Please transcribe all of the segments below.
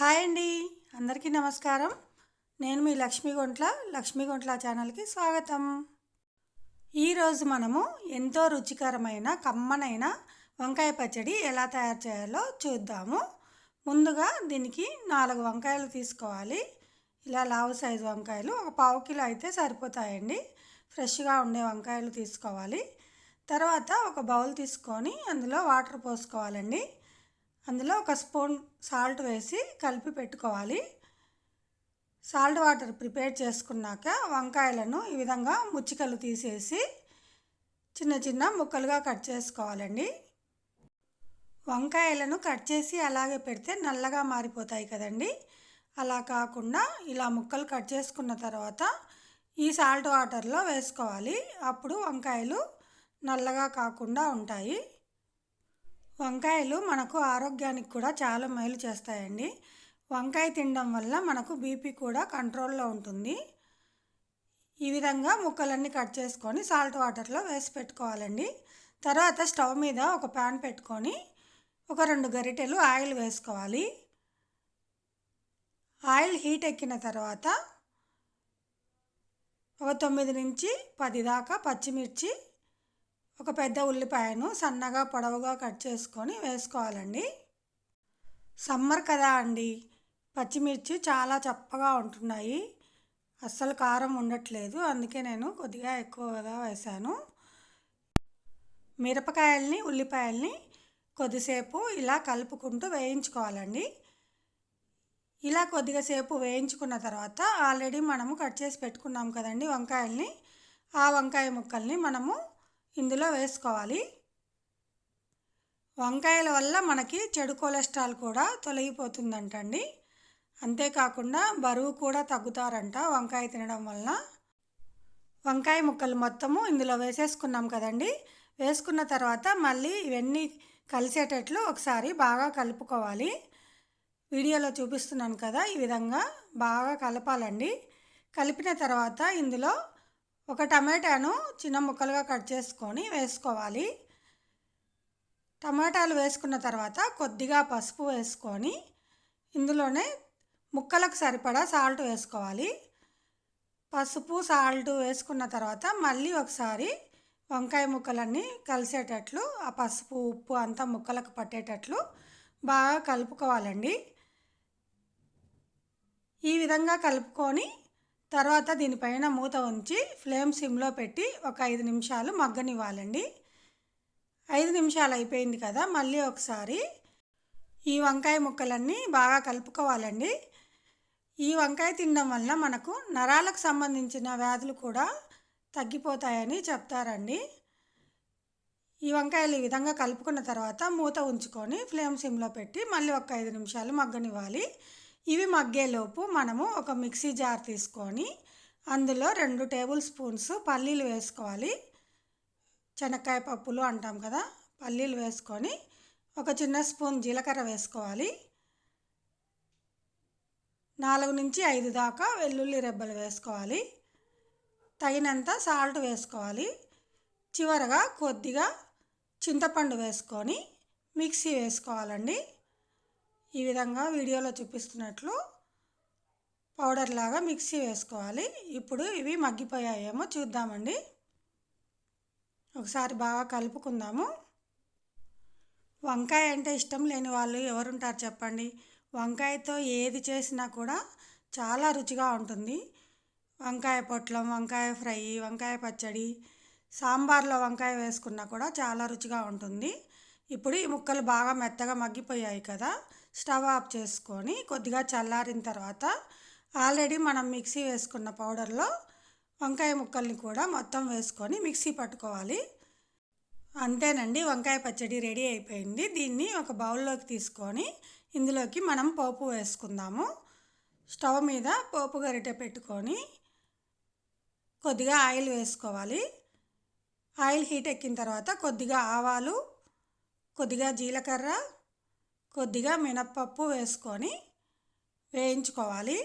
Hi అండి. అందరికీ నమస్కారం. నేను మీ లక్ష్మీ గుంట్ల లక్ష్మీ గుంట్ల ఛానల్కి స్వాగతం. ఈరోజు మనము ఎంతో రుచికరమైన కమ్మనైన వంకాయ పచ్చడి ఎలా తయారు చేయాలో చూద్దాము. ముందుగా దీనికి నాలుగు వంకాయలు తీసుకోవాలి. ఇలా లావు సైజు వంకాయలు ఒక పావు కిలో అయితే సరిపోతాయండి. ఫ్రెష్గా ఉండే వంకాయలు తీసుకోవాలి. తర్వాత ఒక బౌల్ తీసుకొని అందులో వాటర్ పోసుకోవాలండి. అందులో ఒక స్పూన్ సాల్ట్ వేసి కలిపి పెట్టుకోవాలి. సాల్ట్ వాటర్ ప్రిపేర్ చేసుకున్నాక వంకాయలను ఈ విధంగా ముచ్చికలు తీసేసి చిన్న చిన్న ముక్కలుగా కట్ చేసుకోవాలండి. వంకాయలను కట్ చేసి అలాగే పెడితే నల్లగా మారిపోతాయి కదండి. అలా కాకుండా ఇలా ముక్కలు కట్ చేసుకున్న తర్వాత ఈ సాల్ట్ వాటర్లో వేసుకోవాలి. అప్పుడు వంకాయలు నల్లగా కాకుండా ఉంటాయి. వంకాయలు మనకు ఆరోగ్యానికి కూడా చాలా మేలు చేస్తాయండి. వంకాయ తినడం వల్ల మనకు బీపీ కూడా కంట్రోల్లో ఉంటుంది. ఈ విధంగా ముక్కలన్నీ కట్ చేసుకొని సాల్ట్ వాటర్లో వేసి పెట్టుకోవాలండి. తర్వాత స్టవ్ మీద ఒక ప్యాన్ పెట్టుకొని ఒక రెండు గరిటెలు ఆయిల్ వేసుకోవాలి. ఆయిల్ హీట్ ఎక్కిన తర్వాత ఒక తొమ్మిది నుంచి పది దాకా పచ్చిమిర్చి ఒక పెద్ద ఉల్లిపాయను సన్నగా పొడవుగా కట్ చేసుకొని వేసుకోవాలండి. సమ్మర్ కదా అండి. పచ్చిమిర్చి చాలా చప్పగా ఉంటున్నాయి. అస్సలు కారం ఉండట్లేదు. అందుకే నేను కొద్దిగా ఎక్కువగా వేశాను. మిరపకాయల్ని ఉల్లిపాయల్ని కొద్దిసేపు ఇలా కలుపుకుంటూ వేయించుకోవాలండి. ఇలా కొద్దిగా సేపు వేయించుకున్న తర్వాత ఆల్రెడీ మనము కట్ చేసి పెట్టుకున్నాం కదండి వంకాయల్ని. ఆ వంకాయ ముక్కల్ని మనము ఇందులో వేసుకోవాలి. వంకాయల వల్ల మనకి చెడు కొలెస్ట్రాల్ కూడా తొలగిపోతుందంటండి. అంతేకాకుండా బరువు కూడా తగ్గుతారంట వంకాయ తినడం వలన. వంకాయ ముక్కలు మొత్తము ఇందులో వేసేసుకున్నాం కదండి. వేసుకున్న తర్వాత మళ్ళీ ఇవన్నీ కలిసేటట్లు ఒకసారి బాగా కలుపుకోవాలి. వీడియోలో చూపిస్తున్నాను కదా ఈ విధంగా బాగా కలపాలండి. కలిపిన తర్వాత ఇందులో ఒక టమాటాను చిన్న ముక్కలుగా కట్ చేసుకొని వేసుకోవాలి. టమాటాలు వేసుకున్న తర్వాత కొద్దిగా పసుపు వేసుకొని ఇందులోనే ముక్కలకు సరిపడా సాల్ట్ వేసుకోవాలి. పసుపు సాల్ట్ వేసుకున్న తర్వాత మళ్ళీ ఒకసారి వంకాయ ముక్కలన్నీ కలిసేటట్లు ఆ పసుపు ఉప్పు అంతా ముక్కలకు పట్టేటట్లు బాగా కలుపుకోవాలండి. ఈ విధంగా కలుపుకొని తర్వాత దీనిపైన మూత ఉంచి ఫ్లేమ్ సిమ్లో పెట్టి ఒక ఐదు నిమిషాలు మగ్గనివ్వాలండి. ఐదు నిమిషాలు అయిపోయింది కదా మళ్ళీ ఒకసారి ఈ వంకాయ ముక్కలన్నీ బాగా కలుపుకోవాలండి. ఈ వంకాయ తినడం వల్ల మనకు నరాలకు సంబంధించిన వ్యాధులు కూడా తగ్గిపోతాయని చెప్తారండి. ఈ వంకాయలు ఈ విధంగా కలుపుకున్న తర్వాత మూత ఉంచుకొని ఫ్లేమ్ సిమ్లో పెట్టి మళ్ళీ ఒక ఐదు నిమిషాలు మగ్గనివ్వాలి. ఇవి మగ్గేలోపు మనము ఒక మిక్సీ జార్ తీసుకొని అందులో రెండు టేబుల్ స్పూన్స్ పల్లీలు వేసుకోవాలి. శనక్కాయ పప్పులు అంటాం కదా పల్లీలు వేసుకొని ఒక చిన్న స్పూన్ జీలకర్ర వేసుకోవాలి. నాలుగు నుంచి ఐదు దాకా వెల్లుల్లి రెబ్బలు వేసుకోవాలి. తగినంత సాల్ట్ వేసుకోవాలి. చివరగా కొద్దిగా చింతపండు వేసుకొని మిక్సీ వేసుకోవాలండి. ఈ విధంగా వీడియోలో చూపిస్తున్నట్లు పౌడర్ లాగా మిక్సీ వేసుకోవాలి. ఇప్పుడు ఇవి మగ్గిపోయాయేమో చూద్దామండి. ఒకసారి బాగా కలుపుకుందాము. వంకాయ అంటే ఇష్టం లేని వాళ్ళు ఎవరుంటారు చెప్పండి. వంకాయతో ఏది చేసినా కూడా చాలా రుచిగా ఉంటుంది. వంకాయ పొట్లం వంకాయ ఫ్రై వంకాయ పచ్చడి సాంబార్లో వంకాయ వేసుకున్నా కూడా చాలా రుచిగా ఉంటుంది. ఇప్పుడు ఈ ముక్కలు బాగా మెత్తగా మగ్గిపోయాయి కదా. స్టవ్ ఆఫ్ చేసుకొని కొద్దిగా చల్లారిన తర్వాత ఆల్రెడీ మనం మిక్సీ వేసుకున్న పౌడర్లో వంకాయ ముక్కల్ని కూడా మొత్తం వేసుకొని మిక్సీ పట్టుకోవాలి. అంతేనండి వంకాయ పచ్చడి రెడీ అయిపోయింది. దీన్ని ఒక బౌల్లోకి తీసుకొని ఇందులోకి మనం పోపు వేసుకుందాము. స్టవ్ మీద పోపు గరిటె పెట్టుకొని కొద్దిగా ఆయిల్ వేసుకోవాలి. ఆయిల్ హీట్ ఎక్కిన తర్వాత కొద్దిగా ఆవాలు కొద్దిగా జీలకర్ర కొద్దిగా మినప్పప్పు వేసుకొని వేయించుకోవాలి.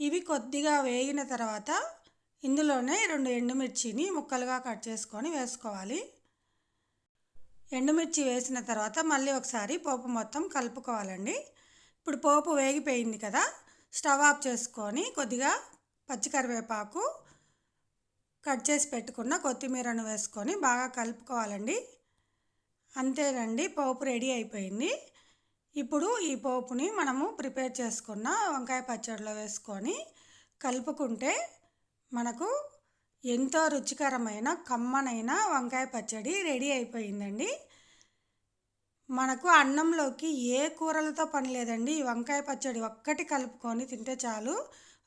ఇవి కొద్దిగా వేగిన తర్వాత ఇందులోనే రెండు ఎండుమిర్చిని ముక్కలుగా కట్ చేసుకొని వేసుకోవాలి. ఎండుమిర్చి వేసిన తర్వాత మళ్ళీ ఒకసారి పోపు మొత్తం కలుపుకోవాలండి. ఇప్పుడు పోపు వేగిపోయింది కదా స్టవ్ ఆఫ్ చేసుకొని కొద్దిగా పచ్చికరివేపాకు కట్ చేసి పెట్టుకున్న కొత్తిమీరను వేసుకొని బాగా కలుపుకోవాలండి. అంతేనండి పోపు రెడీ అయిపోయింది. ఇప్పుడు ఈ పోపుని మనము ప్రిపేర్ చేసుకున్న వంకాయ పచ్చడిలో వేసుకొని కలుపుకుంటే మనకు ఎంతో రుచికరమైన కమ్మనైన వంకాయ పచ్చడి రెడీ అయిపోయిందండి. మనకు అన్నంలోకి ఏ కూరలతో పని లేదండి. ఈ వంకాయ పచ్చడి ఒక్కటి కలుపుకొని తింటే చాలు.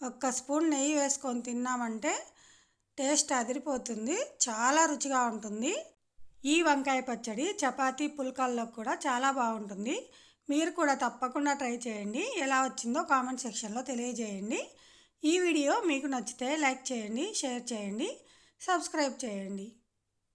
ఒక్క స్పూన్ నెయ్యి వేసుకొని తిన్నామంటే టేస్ట్ అదిరిపోతుంది చాలా రుచిగా ఉంటుంది. ఈ వంకాయ పచ్చడి చపాతీ పుల్కాల్లో కూడా చాలా బాగుంటుంది. మీరు కూడా తప్పకుండా ట్రై చేయండి. ఎలా వచ్చిందో కామెంట్ సెక్షన్లో తెలియజేయండి. ఈ వీడియో మీకు నచ్చితే లైక్ చేయండి షేర్ చేయండి సబ్స్క్రైబ్ చేయండి.